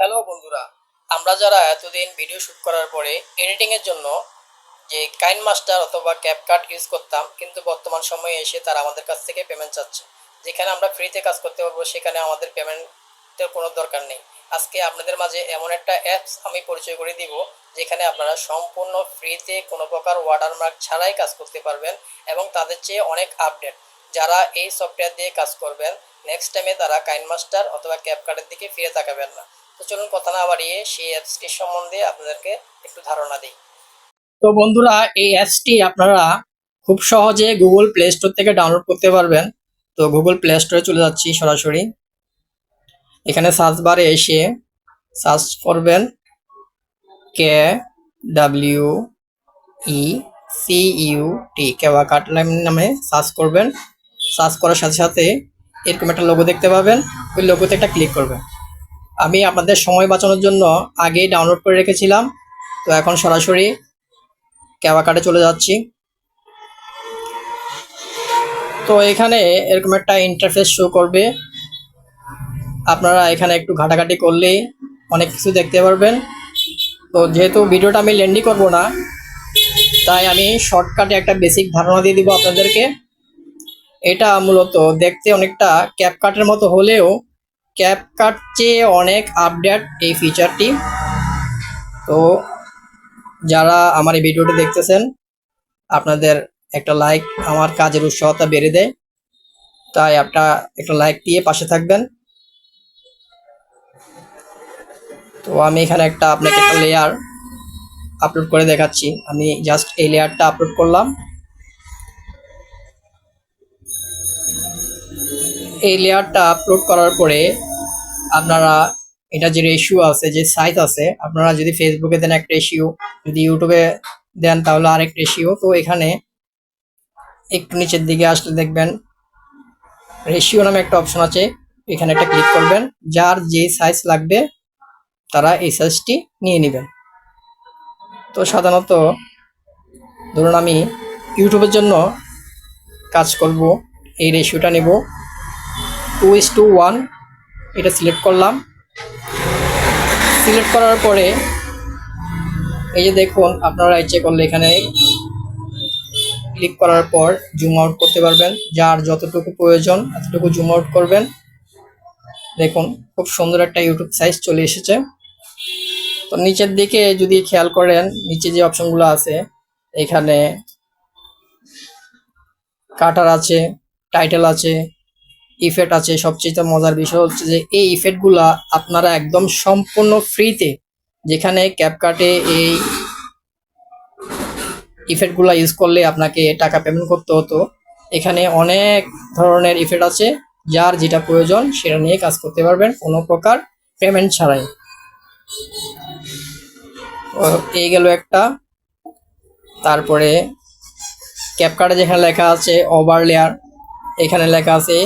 Hello বন্ধুরা, আমরা যারা এতদিন ভিডিও শ্যুট করার পরে এডিটিংয়ের জন্য যে কাইন মাস্টার অথবা ক্যাপকাট ইউজ করতাম, কিন্তু বর্তমান সময়ে এসে তারা আমাদের কাছ থেকে পেমেন্ট চাচ্ছে। যেখানে আমরা ফ্রিতে কাজ করতে পারব, সেখানে আমাদের পেমেন্টের কোনো দরকার নেই। আজকে আপনাদের মাঝে এমন একটা অ্যাপস আমি পরিচয় করে দিব, যেখানে আপনারা সম্পূর্ণ ফ্রিতে কোনো প্রকার ওয়াটারমার্ক ছাড়াই কাজ করতে পারবেন এবং তাদের চেয়ে অনেক আপডেট যারা এই সফটওয়্যার দিয়ে কাজ করবেন নেক্সট টাইমে তারা কাইন মাস্টার অথবা ক্যাপকাটের দিকে ফিরে তাকাবেন না। তো চলুন কথা না বাড়িয়ে সেই অ্যাপসটির সম্বন্ধে আপনাদেরকে একটু ধারণা দিই। তো বন্ধুরা, এই অ্যাপসটি আপনারা খুব সহজে গুগল প্লে স্টোর থেকে ডাউনলোড করতে পারবেন। তো গুগল প্লে স্টোরে চলে যাচ্ছি সরাসরি। এখানে সার্চ বারে এসে সার্চ করবেন K W E C U T, কেওয়া কাটলাম নামে সার্চ করবেন। সার্চ করার সাথে সাথে এরকম একটা লোগো দেখতে পাবেন। ওই লোগোতে একটা ক্লিক করবেন। আমি আপনাদের সময় বাঁচানোর জন্য আগেই ডাউনলোড করে রেখেছিলাম। তো এখন সরাসরি ক্যাওয়া কার্ডে চলে যাচ্ছি। তো এখানে এরকম একটা ইন্টারফেস শো করবে। আপনারা এখানে একটু ঘাটাঘাটি করলেই অনেক কিছু দেখতে পারবেন। তো যেহেতু ভিডিওটা আমি লেন্ডি করব না, তাই আমি শর্টকাটে একটা বেসিক ধারণা দিয়ে দিব আপনাদেরকে। এটা মূলত দেখতে অনেকটা ক্যাপকাটের মতো হলেও ক্যাপকাট চেয়ে অনেক আপডেট এই ফিচারটি তো যারা আমার এই ভিডিওটি দেখতেছেন, আপনাদের একটা লাইক আমার কাজের উৎসাহতা বেড়ে দেয়। তাই একটা একটা লাইক দিয়ে পাশে থাকবেন। তো আমি এখানে একটা আপনাকে একটা লেয়ার আপলোড করে দেখাচ্ছি। আমি জাস্ট এই লেয়ারটা আপলোড করলাম। এই লেয়ারটা আপলোড করার পরে আপনারা, এটা যে রেশিও আছে, যে সাইজ আছে, আপনারা যদি ফেসবুকে দেন এক রেশিও যদি ইউটিউবে দেন তাহলে আরেক রেশিও তো এখানে একটু নিচের দিকে আসলে দেখবেন রেশিও নামে একটা অপশন আছে, এখানে একটা ক্লিক করবেন, যার যে সাইজ লাগবে, তারা এই সাইজটি নিয়ে নেবেন। তো সাধারণত, ধরুন আমি ইউটিউবের জন্য কাজ করব, এই রেশিওটা নেব। টু ইস টু ওয়ান এটা সিলেক্ট করলাম। সিলেক্ট করার পরে এই যে দেখুন, আপনারা ইচ্ছে করলে এখানে ক্লিক করার পর জুম আউট করতে পারবেন। যার যতটুকু প্রয়োজন এতটুকু জুম আউট করবেন। দেখুন, খুব সুন্দর একটা ইউটিউব সাইজ চলে এসেছে। তো নিচের দিকে যদি খেয়াল করেন, নিচে যে অপশনগুলো আছে, এখানে কাটার আছে টাইটেল আছে ইফেক্ট আছে, সবচেয়ে মজার বিষয় হচ্ছে যে এই ইফেক্টগুলা আপনারা একদম সম্পূর্ণ ফ্রিতে যেখানে ক্যাপকাটে এই ইফেক্টগুলো ইউজ করলে আপনাকে টাকা পেমেন্ট করতে হতো, এখানে অনেক ধরনের ইফেক্ট আছে, যার যেটা প্রয়োজন সেটা নিয়ে কাজ করতে পারবেন, কোনো প্রকার পেমেন্ট ছাড়াই। এই গেল একটা। তারপরে ক্যাপকার্টে যেখানে লেখা আছে ওভার লেয়ার এখানে লেখা আছে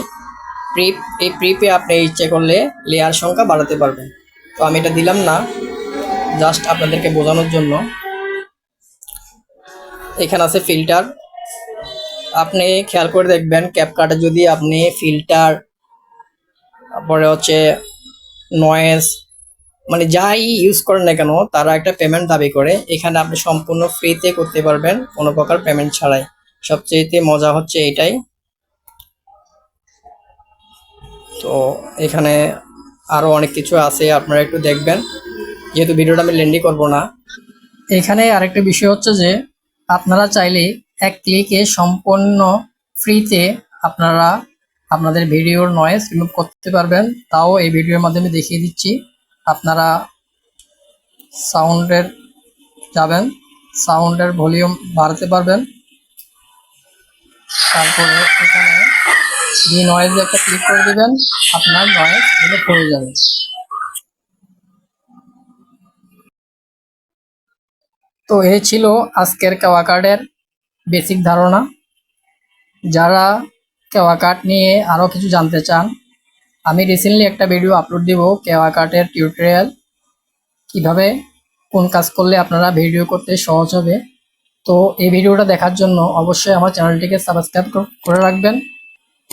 প্রিপ এই প্রিপে আপনি ইচ্ছে করলে লেয়ার সংখ্যা বাড়াতে পারবেন। তো আমি এটা দিলাম না জাস্ট আপনাদেরকে বোঝানোর জন্য। এখানে আছে ফিল্টার আপনি খেয়াল করে দেখবেন ক্যাপকার্টে যদি আপনি ফিল্টার তারপরে হচ্ছে নয়েস মানে যাই ইউজ করেন না কেন, তারা একটা পেমেন্ট দাবি করে। এখানে আপনি সম্পূর্ণ ফ্রিতে করতে পারবেন, কোনো প্রকার পেমেন্ট ছাড়াই। সবচেয়ে মজা হচ্ছে এটাই। তো এখানে আরও অনেক কিছু আছে, আপনারা একটু দেখবেন। যেহেতু ভিডিওটা আমি লেন্ডি করব না। এখানে আরেকটা বিষয় হচ্ছে যে, আপনারা চাইলে এক ক্লিকে সম্পূর্ণ ফ্রিতে আপনারা আপনাদের ভিডিওর নয়েজ রিমুভ করতে পারবেন। তাও এই ভিডিওর মাধ্যমে দেখিয়ে দিচ্ছি। আপনারা সাউন্ডের যাবেন, সাউন্ডের ভলিউম বাড়াতে পারবেন। তারপরে এখানে ডি নয়েজে একটা ক্লিক করে দিবেন, আপনার নয়েজ রিমুভ হয়ে যাবে। তো এই ছিল আজকের কেওয়া কার্ডের বেসিক ধারণা। যারা কেওয়া কার্ড নিয়ে আরও কিছু জানতে চান, আমি রিসেন্টলি একটা ভিডিও আপলোড দিব কেওয়া কার্ডের টিউটোরিয়াল কীভাবে, কোন কাজ করলে আপনারা ভিডিও করতে সহজ হবে। তো এই ভিডিওটা দেখার জন্য অবশ্যই আমার চ্যানেলটিকে সাবস্ক্রাইব করে রাখবেন।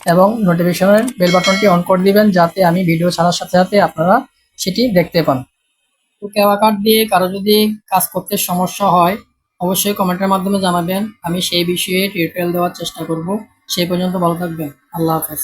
এবং নোটিফিকেশনের বেল বাটনটি অন করে দিবেন যাতে আমি ভিডিও ছাড়ার সাথে সাথে আপনারা সেটি দেখতে পান। তো কেওয়া কার্ড দিয়ে কারও যদি কাজ করতে সমস্যা হয়, অবশ্যই কমেন্টের মাধ্যমে জানাবেন। আমি সেই বিষয়ে টিউটোরিয়াল দেওয়ার চেষ্টা করব। সেই পর্যন্ত ভালো থাকবেন। আল্লাহ হাফেজ।